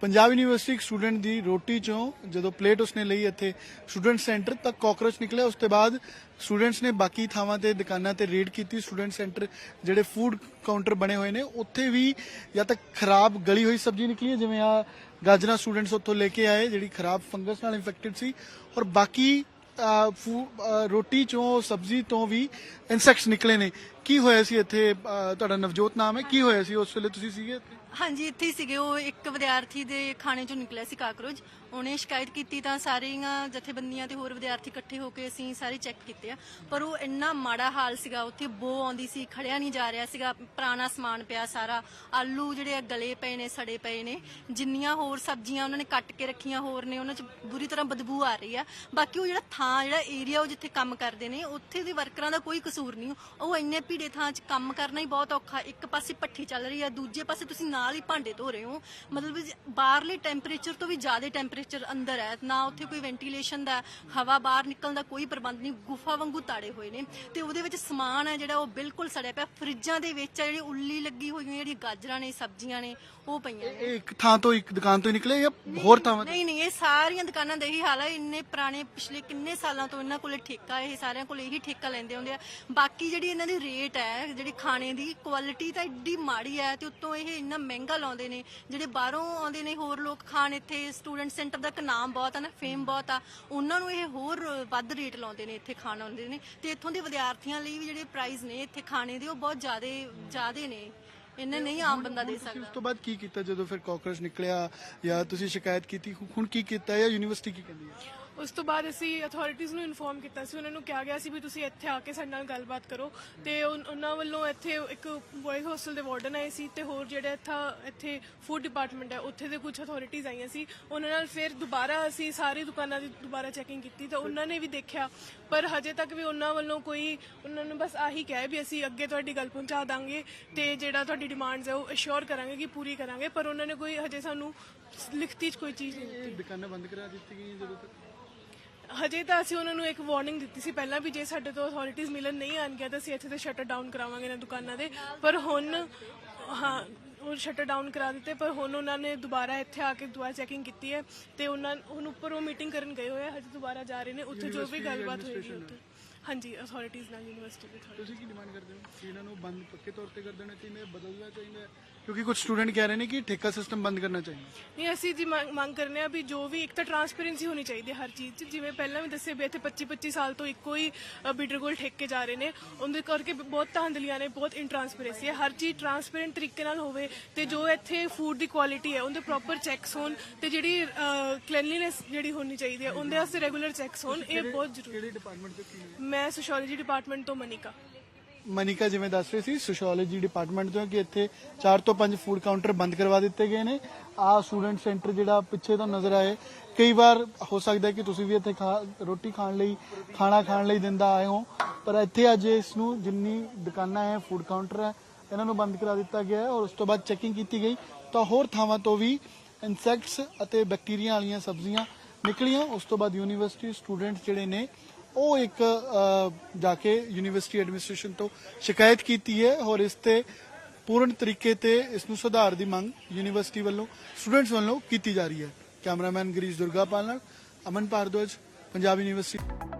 Punjab university ਇੱਕ student ਦੀ ਰੋਟੀ ਚੋਂ ਜਦੋਂ ਪਲੇਟ ਉਸਨੇ ਲਈ ਇੱਥੇ ਸਟੂਡੈਂਟ ਸੈਂਟਰ ਤੱਕ ਕਾਕਰੋਚ ਨਿਕਲਿਆ, ਉਸ ਤੋਂ ਬਾਅਦ ਸਟੂਡੈਂਟਸ ਨੇ ਬਾਕੀ ਥਾਵਾਂ ਤੇ ਦੁਕਾਨਾਂ ਤੇ ਰੇਡ ਕੀਤੀ। ਸਟੂਡੈਂਟ ਸੈਂਟਰ ਜਿਹੜੇ ਫੂਡ ਕਾਊਂਟਰ ਬਣੇ ਹੋਏ ਨੇ, ਉੱਥੇ ਵੀ ਜਾਂ ਤਾਂ ਖਰਾਬ ਗਲੀ ਹੋਈ ਸਬਜ਼ੀ ਨਿਕਲੀ ਹੈ, ਜਿਵੇਂ ਆ ਗਾਜਰਾਂ ਸਟੂਡੈਂਟਸ ਉੱਥੋਂ ਲੈ ਕੇ ਆਏ, ਜਿਹੜੀ ਖਰਾਬ ਫੰਗਸ ਨਾਲ ਇਨਫੈਕਟਡ ਸੀ। ਔਰ ਬਾਕੀ ਫੂ- ਰੋਟੀ ਚੋਂ, ਸਬਜ਼ੀ ਤੋਂ ਵੀ ਇਨਸੈਕਟਸ ਨਿਕਲੇ ਨੇ। ਕੀ ਹੋਇਆ ਸੀ ਇੱਥੇ? ਅਹ, ਤੁਹਾਡਾ ਨਵਜੋਤ ਨਾਮ ਹੈ। ਕੀ ਹੋਇਆ ਸੀ? ਉਸ ਵੇਲੇ ਤੁਸੀਂ ਸੀਗੇ ਇੱਥੇ? ਹਾਂਜੀ ਇੱਥੇ ਹੀ ਸੀਗੇ। ਉਹ ਇੱਕ ਵਿਦਿਆਰਥੀ ਦੇ ਖਾਣੇ ਚੋਂ ਨਿਕਲਿਆ ਸੀ ਕਾਕਰੋਚ। ਉਹਨੇ ਸ਼ਿਕਾਇਤ ਕੀਤੀ ਤਾਂ ਸਾਰੀਆਂ ਜਥੇਬੰਦੀਆਂ ਤੇ ਹੋਰ ਵਿਦਿਆਰਥੀ ਇਕੱਠੇ ਹੋ ਕੇ ਅਸੀਂ ਸਾਰੇ ਚੈੱਕ ਕੀਤੇ ਆ। ਪਰ ਉਹ ਇੰਨਾ ਮਾੜਾ ਹਾਲ ਸੀਗਾ ਉੱਥੇ ਬੋ ਆਉਂਦੀ ਸੀ ਖੜਿਆ ਨਹੀਂ ਜਾ ਰਿਹਾ ਸੀਗਾ। ਪੁਰਾਣਾ ਸਮਾਨ ਪਿਆ ਸਾਰਾ। ਆਲੂ ਜਿਹੜੇ ਆ ਗਲੇ ਪਏ ਨੇ ਸੜੇ ਪਏ ਨੇ। ਜਿੰਨੀਆਂ ਹੋਰ ਸਬਜ਼ੀਆਂ ਉਹਨਾਂ ਨੇ ਕੱਟ ਕੇ ਰੱਖੀਆਂ ਹੋਰ ਨੇ ਉਹਨਾਂ 'ਚ ਬੁਰੀ ਤਰ੍ਹਾਂ ਬਦਬੂ ਆ ਰਹੀ ਆ। ਬਾਕੀ ਉਹ ਜਿਹੜਾ ਥਾਂ ਜਿਹੜਾ ਏਰੀਆ ਉਹ ਜਿੱਥੇ ਕੰਮ ਕਰਦੇ ਨੇ ਉੱਥੇ ਦੇ ਵਰਕਰਾਂ ਦਾ ਕੋਈ ਕਸੂਰ ਨਹੀਂ। ਉਹ ਇੰਨੇ ਭੀੜੇ ਥਾਂ 'ਚ ਕੰਮ ਕਰਨਾ ਹੀ ਬਹੁਤ ਔਖਾ। ਇੱਕ ਪਾਸੇ ਪੱਠੀ ਚੱਲ ਰਹੀ ਆ ਦੂਜੇ ਪਾਸੇ ਤੁਸੀਂ ਨਾਲ ਹੀ ਭਾਂਡੇ ਧੋ ਰਹੇ ਹੋ। ਮਤਲਬ ਬਾਹਰਲੇ ਟੈਂਪਰੇਚਰ ਤੋਂ ਵੀ ਜ਼ਿਆਦਾ ਟੈਂਪਰੇਚਰ ਅੰਦਰ ਹੈ ਨਾ ਉੱਥੇ ਕੋਈ ਵੈਂਟੀਲੇਸ਼ਨ ਦਾ ਹਵਾ ਬਾਹਰ ਨਿਕਲਣ ਦਾ ਕੋਈ ਪ੍ਰਬੰਧ ਨਹੀਂ ਗੁਫਾ ਵਾਂਗੂ ਤਾੜੇ ਹੋਏ ਨੇ। ਤੇ ਉਹਦੇ ਵਿੱਚ ਸਮਾਨ ਹੈ ਜਿਹੜਾ ਉਹ ਬਿਲਕੁਲ ਸੜਿਆ ਪਿਆ। ਫਰਿੱਜਾਂ ਦੇ ਵਿੱਚ ਜਿਹੜੀ ਉੱਲੀ ਲੱਗੀ ਹੋਈਆਂ ਜਿਹੜੀਆਂ ਗਾਜਰਾਂ ਨੇ ਸਬਜ਼ੀਆਂ ਨੇ ਉਹ ਪਈਆਂ ਨੇ। ਇਹ ਇੱਕ ਥਾਂ ਤੋਂ ਇੱਕ ਦੁਕਾਨ ਤੋਂ ਹੀ ਨਿਕਲੇ ਜਾਂ ਹੋਰ ਥਾਵਾਂ ਤੋਂ? ਨਹੀਂ ਨਹੀਂ ਇਹ ਸਾਰੀਆਂ ਦੁਕਾਨਾਂ ਦਾ ਇਹੀ ਹਾਲ ਹੈ ਇੰਨੇ ਪੁਰਾਣੇ ਪਿਛਲੇ ਕਿੰਨੇ ਸਾਲਾਂ ਤੋਂ ਇਹਨਾਂ ਕੋਲੇ ਠੇਕਾ ਇਹ ਸਾਰਿਆਂ ਕੋਲੇ ਇਹੀ ਠੇਕਾ ਲੈਂਦੇ ਹੁੰਦੇ ਆ। ਬਾਕੀ ਜਿਹੜੀ ਇਹਨਾਂ ਦੀ ਰੇਟ ਹੈ ਜਿਹੜੀ ਖਾਣੇ ਦੀ ਕੁਆਲਿਟੀ ਤਾਂ ਏਡੀ ਮਾੜੀ ਹੈ ਤੇ ਉੱਤੋਂ ਇਹ ਇੰਨਾ ਮਹਿੰਗਾ ਲਾਉਂਦੇ ਨੇ। ਜਿਹੜੇ ਬਾਹਰੋਂ ਆਉਂਦੇ ਨੇ ਹੋਰ ਲੋਕ ਖਾਣ ਇੱਥੇ ਸਟੂਡੈਂਟ ਸੈਂਟਰ ਦਾ ਨਾਮ ਬਹੁਤ ਆ ਨਾ ਫੇਮ ਬਹੁਤ ਆ ਉਹਨਾਂ ਨੂੰ ਇਹ ਹੋਰ ਵੱਧ ਰੇਟ ਲਾਉਂਦੇ ਨੇ ਇੱਥੇ ਖਾਣ ਆਉਂਦੇ ਨੇ ਤੇ ਇੱਥੋਂ ਦੇ ਵਿਦਿਆਰਥੀਆਂ ਲਈ ਵੀ ਜਿਹੜੇ ਪ੍ਰਾਈਸ ਨੇ ਇੱਥੇ ਖਾਣੇ ਦੇ ਉਹ ਬਹੁਤ ਜ਼ਿਆਦੇ ਜ਼ਿਆਦੇ ਨੇ। ਇਹਨਾਂ ਨਹੀਂ ਆਮ ਬੰਦਾ ਦੇ ਸਕਦਾ। ਉਸ ਤੋਂ ਬਾਅਦ ਕੀ ਕੀਤਾ ਜਦੋਂ ਫਿਰ ਕਾਕਰੋਚ ਨਿਕਲਿਆ ਜਾਂ ਤੁਸੀਂ ਸ਼ਿਕਾਇਤ ਕੀਤੀ? ਹੁਣ ਕੀ ਕੀਤਾ ਜਾਂ ਯੂਨੀਵਰਸਿਟੀ ਕੀ ਕਹਿੰਦੀ ਹੈ? ਉਸ ਤੋਂ ਬਾਅਦ ਅਸੀਂ ਅਥਾਰਟੀਆਂ ਨੂੰ ਇਨਫੋਰਮ ਕੀਤਾ ਸੀ, ਉਹਨਾਂ ਨੂੰ ਕਿਹਾ ਗਿਆ ਸੀ ਵੀ ਤੁਸੀਂ ਇੱਥੇ ਆ ਕੇ ਸਾਡੇ ਨਾਲ ਗੱਲਬਾਤ ਕਰੋ। ਤੇ ਉਨ- ਉਹਨਾਂ ਵੱਲੋਂ ਇੱਥੇ ਇੱਕ ਬॉयਜ਼ ਹੋਸਟਲ ਦੇ ਵਾਰਡਨ ਆਏ ਸੀ ਤੇ ਹੋਰ ਜਿਹੜੇ ਇੱਥਾ, ਇੱਥੇ ਫੂਡ ਡਿਪਾਰਟਮੈਂਟ ਹੈ, ਉੱਥੇ ਦੇ ਕੁਝ ਅਥਾਰਟੀਆਂ ਆਈਆਂ ਸੀ। ਉਹਨਾਂ ਨਾਲ ਫਿਰ ਦੁਬਾਰਾ ਅਸੀਂ ਸਾਰੀ ਦੁਕਾਨਾਂ ਦੀ ਦੁਬਾਰਾ ਚੈਕਿੰਗ ਕੀਤੀ ਤਾਂ ਉਹਨਾਂ ਨੇ ਵੀ ਦੇਖਿਆ। ਪਰ ਹਜੇ ਤੱਕ ਵੀ ਉਹਨਾਂ ਵੱਲੋਂ ਕੋਈ, ਉਹਨਾਂ ਨੂੰ ਬਸ ਆਹੀ ਕਿਹਾ ਵੀ ਅਸੀਂ ਅੱਗੇ ਤੁਹਾਡੀ ਗੱਲ ਪਹੁੰਚਾ ਦਾਂਗੇ ਤੇ ਜਿਹੜਾ ਤੁਹਾਡੀ ਡਿਮਾਂਡਸ ਹੈ ਉਹ ਅਸ਼ੋਰ ਕਰਾਂਗੇ ਕਿ ਪੂਰੀ ਕਰਾਂਗੇ, ਪਰ ਉਹਨਾਂ ਨੇ ਕੋਈ ਹਜੇ ਸਾਨੂੰ ਲਿਖਤੀ 'ਚ ਕੋਈ ਚੀਜ਼ ਨਹੀਂ ਦਿੱਤੀ। ਦੁਕਾਨਾਂ ਬੰਦ ਕਰਾ ਦਿੱਤੀ ਗਈਆਂ ਜਦੋਂ ਤੱਕ? ਹਜੇ ਤਾਂ ਅਸੀਂ ਉਹਨਾਂ ਨੂੰ ਇੱਕ ਵਾਰਨਿੰਗ ਦਿੱਤੀ ਸੀ ਪਹਿਲਾਂ ਵੀ ਜੇ ਸਾਡੇ ਤੋਂ ਅਥਾਰਟੀਆਂ ਮਿਲਣ ਨਹੀਂ ਆਣਗੀਆਂ ਤਾਂ ਅਸੀਂ ਇੱਥੇ ਤੇ ਸ਼ਟਰ ਡਾਊਨ ਕਰਾਵਾਂਗੇ ਇਹਨਾਂ ਦੁਕਾਨਾਂ ਦੇ। ਪਰ ਹੁਣ ਹਾਂ ਉਹ ਸ਼ਟਰ ਡਾਊਨ ਕਰਾ ਦਿੱਤੇ ਪਰ ਹੁਣ ਉਹਨਾਂ ਨੇ ਦੁਬਾਰਾ ਇੱਥੇ ਆ ਕੇ ਦੁਬਾਰਾ ਚੈਕਿੰਗ ਕੀਤੀ ਹੈ ਤੇ ਉਹਨਾਂ ਹੁਣ ਉੱਪਰ ਉਹ ਮੀਟਿੰਗ ਕਰਨ ਗਏ ਹੋਏ ਆ ਹਜੇ ਦੁਬਾਰਾ ਜਾ ਰਹੇ ਨੇ ਉੱਥੇ ਜੋ ਵੀ ਗੱਲਬਾਤ ਹੋਏਗੀ ਉੱਥੇ। ਹਾਂਜੀ ਅਥਾਰਟੀਆਂ ਨਾਲ ਯੂਨੀਵਰਸਿਟੀ ਦੇ ਤੁਸੀਂ ਕੀ ਡਿਮਾਂਡ ਕਰਦੇ ਹੋ? ਕਿ ਇਹਨਾਂ ਨੂੰ ਬੰਦ ਪੱਕੇ ਤੌਰ ਤੇ ਕਰ ਦੇਣਾ ਚਾਹੀਦਾ ਹੈ ਬਦਲਣਾ ਚਾਹੀਦਾ ਹੈ? ਕਿਉਂਕਿ ਕੁਝ ਸਟੂਡੈਂਟ ਕਹਿ ਰਹੇ ਨੇ ਕਿ ਠੇਕਾ ਸਿਸਟਮ ਬੰਦ ਕਰਨਾ ਚਾਹੀਦਾ। ਨਹੀਂ ਅਸੀਂ ਜੀ ਮੰਗ ਮੰਗ ਕਰਨੇ ਆ ਵੀ ਜੋ ਵੀ ਇੱਕ ਤਾਂ ਟਰਾਂਸਪੇਰੈਂਸੀ ਹੋਣੀ ਚਾਹੀਦੀ ਹੈ ਹਰ ਚੀਜ਼ 'ਚ। ਜਿਵੇਂ ਪਹਿਲਾਂ ਵੀ ਦੱਸੇ ਵੀ ਇੱਥੇ 25 25 ਸਾਲ ਤੋਂ ਇੱਕੋ ਹੀ ਬੀਡਰ ਕੋਲ ਠੇਕੇ ਜਾ ਰਹੇ ਨੇ। ਉਹਦੇ ਕਰਕੇ ਬਹੁਤ ਧਾਂਦਲੀਆਂ ਨੇ ਬਹੁਤ ਇਨਟਰਾਂਸਪੇਰੈਂਸੀ ਹੈ। ਹਰ ਚੀਜ਼ ਟਰਾਂਸਪੇਰੈਂਟ ਤਰੀਕੇ ਨਾਲ ਹੋਵੇ ਤੇ ਜੋ ਇੱਥੇ ਫੂਡ ਦੀ ਕੁਆਲਿਟੀ ਹੈ ਉਹਦੇ ਪ੍ਰੋਪਰ ਚੈੱਕਸ ਹੋਣ ਤੇ ਜਿਹੜੀ ਕਲੀਨਲੀਨੈਸ ਜਿਹੜੀ ਹੋਣੀ ਚਾਹੀਦੀ ਹੈ ਉਹਦੇ ਵਾਸਤੇ ਰੈਗੂਲਰ ਚੈੱਕਸ ਹੋਣ ਇਹ ਬਹੁਤ ਜ਼ਰੂਰੀ ਕਿਹੜੇ ਡਿਪਾਰਟਮੈਂਟ ਤੋਂ ਕੀ ਹੈ ਮੈਂ ਸੋਸ਼ੀਓਲੋਜੀ ਡਿਪਾਰਟਮੈਂਟ ਤੋਂ ਮਨੀਕਾ। ਮਨੀਕਾ ਜਿਵੇਂ ਦੱਸ ਰਹੀ ਸੀ ਸੋਸ਼ੀਓਲੋਜੀ ਡਿਪਾਰਟਮੈਂਟ ਤੋਂ ਕਿ ਇੱਥੇ 4 ਤੋਂ 5 ਫੂਡ ਕਾਊਂਟਰ ਬੰਦ ਕਰਵਾ ਦਿੱਤੇ ਗਏ ਨੇ। ਆ ਸਟੂਡੈਂਟ ਸੈਂਟਰ ਜਿਹੜਾ ਪਿੱਛੇ ਤੋਂ ਨਜ਼ਰ ਆਏ, ਕਈ ਵਾਰ ਹੋ ਸਕਦਾ ਕਿ ਤੁਸੀਂ ਵੀ ਇੱਥੇ ਰੋਟੀ ਖਾਣ ਲਈ, ਖਾਣਾ ਖਾਣ ਲਈ ਦਿੰਦਾ ਆਏ ਹੋ, ਪਰ ਇੱਥੇ ਅੱਜ ਇਸ ਨੂੰ ਜਿੰਨੀ ਦੁਕਾਨਾਂ ਹੈ ਫੂਡ ਕਾਊਂਟਰ ਹੈ, ਇਹਨਾਂ ਨੂੰ ਬੰਦ ਕਰਾ ਦਿੱਤਾ ਗਿਆ ਔਰ ਉਸ ਤੋਂ ਬਾਅਦ ਚੈਕਿੰਗ ਕੀਤੀ ਗਈ। ਤਾਂ ਹੋਰ ਥਾਵਾਂ ਤੋਂ ਵੀ ਇਨਸੈਕਟਸ ਅਤੇ ਬੈਕਟੀਰੀਆ ਵਾਲੀਆਂ ਸਬਜ਼ੀਆਂ ਨਿਕਲੀਆਂ, ਉਸ ਤੋਂ ਬਾਅਦ ਯੂਨੀਵਰਸਿਟੀ ਸਟੂਡੈਂਟ ਜਿਹੜੇ ਨੇ ਉਹ ਇੱਕ ਜਾ ਕੇ ਯੂਨੀਵਰਸਿਟੀ ਐਡਮਿਨਿਸਟ੍ਰੇਸ਼ਨ ਤੋਂ ਸ਼ਿਕਾਇਤ ਕੀਤੀ ਹੈ ਔਰ ਇਸ ਤੇ ਪੂਰਨ ਤਰੀਕੇ ਤੇ ਇਸ ਨੂੰ ਸੁਧਾਰ ਦੀ ਮੰਗ ਯੂਨੀਵਰਸਿਟੀ ਵੱਲੋਂ, ਸਟੂਡੈਂਟਸ ਵੱਲੋਂ ਕੀਤੀ ਜਾ ਰਹੀ ਹੈ। ਕੈਮਰਾਮੈਨ ਗਰੀਸ਼ ਦੁਰਗਾਪਾਲ ਨਾਲ ਅਮਨ ਭਾਰਦਵਾਜ, ਪੰਜਾਬ ਯੂਨੀਵਰਸਿਟੀ।